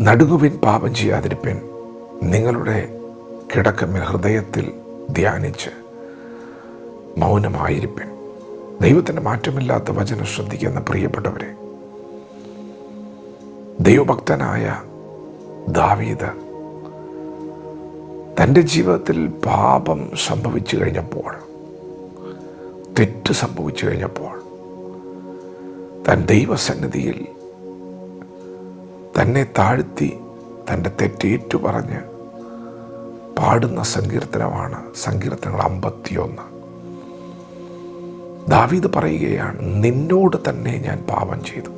നടുങ്ങുവിൻ പാപം ചെയ്യാതിരിപ്പിൻ. നിങ്ങളുടെ കിടക്കമ്മിൽ ഹൃദയത്തിൽ ധ്യാനിച്ച് മൗനമായിരിപ്പിൻ. ദൈവത്തിന്റെ മാറ്റമില്ലാത്ത വചനം ശ്രദ്ധിക്കുന്ന പ്രിയപ്പെട്ടവരെ ദൈവഭക്തനായ ദാവീദ് തന്റെ ജീവിതത്തിൽ പാപം സംഭവിച്ചു കഴിഞ്ഞപ്പോൾ തെറ്റ് സംഭവിച്ചു കഴിഞ്ഞപ്പോൾ താൻ ദൈവസന്നിധിയിൽ തന്നെ താഴ്ത്തി തന്റെ തെറ്റേറ്റു പറഞ്ഞ് പാടുന്ന സങ്കീർത്തനമാണ് സങ്കീർത്തനങ്ങൾ അമ്പത്തിയൊന്ന്. ദാവീദ് പറയുകയാണ് നിന്നോട് തന്നെ ഞാൻ പാപം ചെയ്തു.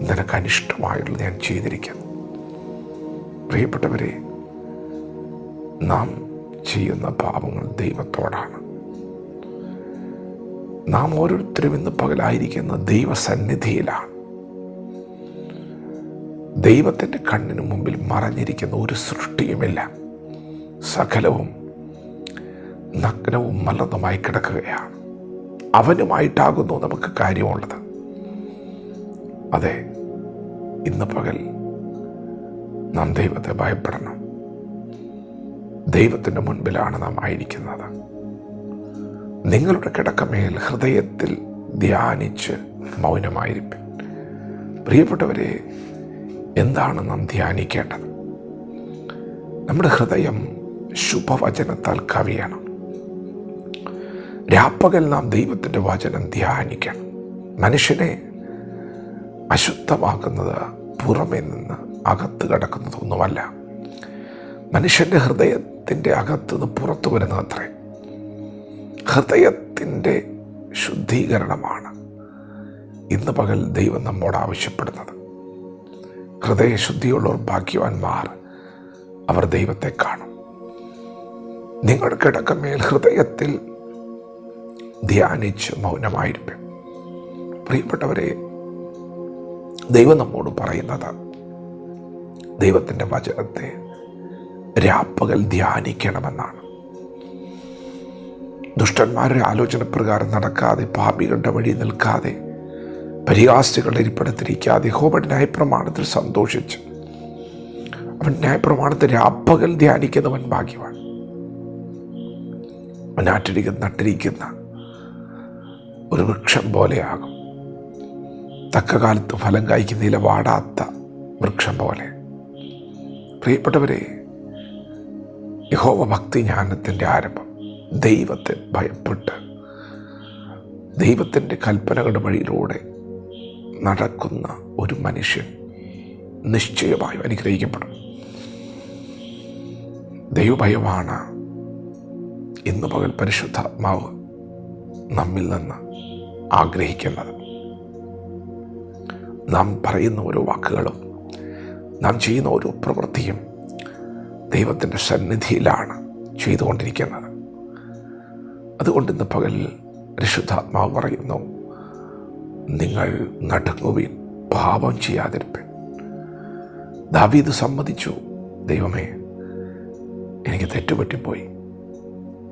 നിനക്ക് അനിഷ്ടമായുള്ള ഞാൻ ചെയ്തിരിക്കുന്നു. പ്രിയപ്പെട്ടവരെ നാം ചെയ്യുന്ന പാപങ്ങൾ ദൈവത്തോടാണ്. നാം ഓരോരുത്തരും ഇന്ന് പകലായിരിക്കുന്ന ദൈവസന്നിധിയിലാണ്. ദൈവത്തിന്റെ കണ്ണിന് മുമ്പിൽ മറഞ്ഞിരിക്കുന്ന ഒരു സൃഷ്ടിയുമില്ല. സകലവും നഗ്നവും മലർന്നുമായി കിടക്കുകയാണ്. അവനുമായിട്ടാകുന്നു നമുക്ക് കാര്യമുള്ളത്. അതെ ഇന്ന് പകൽ നാം ദൈവത്തെ ഭയപ്പെടണം. ദൈവത്തിന്റെ മുൻപിലാണ് നാം ആയിരിക്കുന്നത്. നിങ്ങളുടെ കിടക്കമേൽ ഹൃദയത്തിൽ ധ്യാനിച്ച് മൗനമായിരിക്കും പ്രിയപ്പെട്ടവരെ എന്താണ് നാം ധ്യാനിക്കേണ്ടത്? നമ്മുടെ ഹൃദയം ശുഭവചനത്താൽ കവിയണം. രാപ്പകൽ നാം ദൈവത്തിന്റെ വചനം ധ്യാനിക്കണം. മനുഷ്യനെ അശുദ്ധമാക്കുന്നത് പുറമേ നിന്ന് അകത്ത് കിടക്കുന്നതൊന്നുമല്ല. മനുഷ്യന്റെ ഹൃദയത്തിന്റെ അകത്തുനിന്ന് പുറത്തു വരുന്നത് അത്രേ ഹൃദയത്തിന്റെ ശുദ്ധീകരണമാണ് ഇന്ന് പകൽ ദൈവം നമ്മോട് ആവശ്യപ്പെടുന്നത്. ഹൃദയശുദ്ധിയുള്ളവർ ഭാഗ്യവാന്മാർ അവർ ദൈവത്തെ കാണും. നിങ്ങൾ കിടക്കമേൽ ഹൃദയത്തിൽ ധ്യാനിച്ച് മൗനമായിരിക്കും. പ്രിയപ്പെട്ടവരെ ദൈവം നമ്മോട് പറയുന്നത് ദൈവത്തിന്റെ വചനത്തെ രാപ്പകൽ ധ്യാനിക്കണമെന്നാണ്. ദുഷ്ടന്മാരുടെ ആലോചന പ്രകാരം നടക്കാതെ പാപികളുടെ വഴി നിൽക്കാതെ പരിഹാസികളുടെ ഇരിപ്പിടത്തിരിക്കാതെ ഹോബൻ ന്യായപ്രമാണത്തിൽ സന്തോഷിച്ച്. അവൻ ന്യായപ്രമാണത്തെ രാപ്പകൽ ധ്യാനിക്കുന്നവൻ ഭാഗ്യമാണ് അവൻ നാട്ടിരിക്കുന്ന നട്ടിരിക്കുന്ന ഒരു വൃക്ഷം പോലെയാകും. തക്ക കാലത്ത് ഫലം കായ്ക്കുന്നതിലെ വാടാത്ത വൃക്ഷം പോലെ. പ്രിയപ്പെട്ടവരെ യഹോവ ഭക്തി ജ്ഞാനത്തിന്റെ ആരംഭം. ദൈവത്തെ ഭയപ്പെട്ട് ദൈവത്തിന്റെ കൽപ്പനകളുടെ വഴിയിലൂടെ നടക്കുന്ന ഒരു മനുഷ്യൻ നിശ്ചയമായും അനുഗ്രഹിക്കപ്പെടും. ദൈവഭയമാണ് ഇന്ന് പകൽ പരിശുദ്ധാത്മാവ് നമ്മിൽ നിന്ന് ആഗ്രഹിക്കുന്നത്. നാം പറയുന്ന ഓരോ വാക്കുകളും നാം ചെയ്യുന്ന ഓരോ പ്രവൃത്തിയും ദൈവത്തിന്റെ സന്നിധിയിലാണ് ചെയ്തുകൊണ്ടിരിക്കുന്നത്. അതുകൊണ്ട് ഇന്ന് പകൽ പരിശുദ്ധാത്മാവ് പറയുന്നു നിങ്ങൾ നടങ്ങുവിൻ പാപം ചെയ്യാതിരിപ്പൻ. ദാവീദ് സമ്മതിച്ചു ദൈവമേ എനിക്ക് തെറ്റുപറ്റിപ്പോയി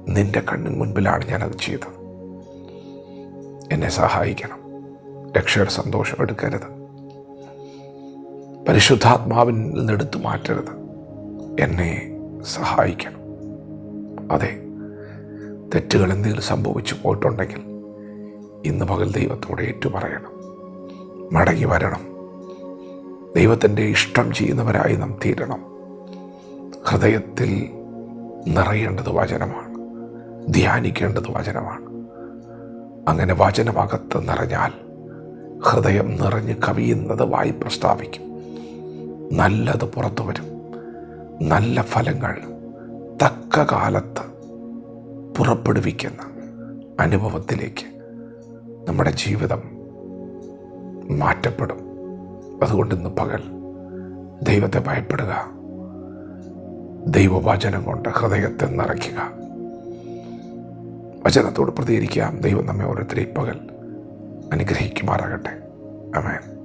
നിന്റെ കണ്ണിന് മുൻപിലാണ് ഞാനത് ചെയ്തത്. എന്നെ സഹായിക്കണം. രക്ഷയുടെ സന്തോഷം എടുക്കരുത്. പരിശുദ്ധാത്മാവിൽ നിന്ന് എടുത്തു മാറ്റരുത്. എന്നെ സഹായിക്കണം. അതെ തെറ്റുകൾ എന്തെങ്കിലും സംഭവിച്ചു പോയിട്ടുണ്ടെങ്കിൽ ഇന്ന് പകൽ ദൈവത്തോട് ഏറ്റുപറയണം. മടങ്ങി വരണം. ദൈവത്തിന്റെ ഇഷ്ടം ചെയ്യുന്നവരായി നാം തീരണം. ഹൃദയത്തിൽ നിറയേണ്ടത് വചനമാണ്. ധ്യാനിക്കേണ്ടത് വചനമാണ്. അങ്ങനെ വചനമകത്ത് നിറഞ്ഞാൽ ഹൃദയം നിറഞ്ഞ് കവിയുന്നത് വായി പ്രസ്താവിക്കും. നല്ലത് പുറത്തു വരും. നല്ല ഫലങ്ങൾ തക്ക കാലത്ത് പുറപ്പെടുവിക്കുന്ന അനുഭവത്തിലേക്ക് നമ്മുടെ ജീവിതം മാറ്റപ്പെടും. അതുകൊണ്ട് ഇന്ന് പകൽ ദൈവത്തെ ഭയപ്പെടുക. ദൈവവചനം കൊണ്ട് ഹൃദയത്തെ നിറയ്ക്കുക. വചനത്തോട് പ്രതികരിക്കാം. ദൈവം നമ്മെ ഓരോരുത്തരെയും പകൽ അനുഗ്രഹിക്കുമാറാകട്ടെ. അമേൻ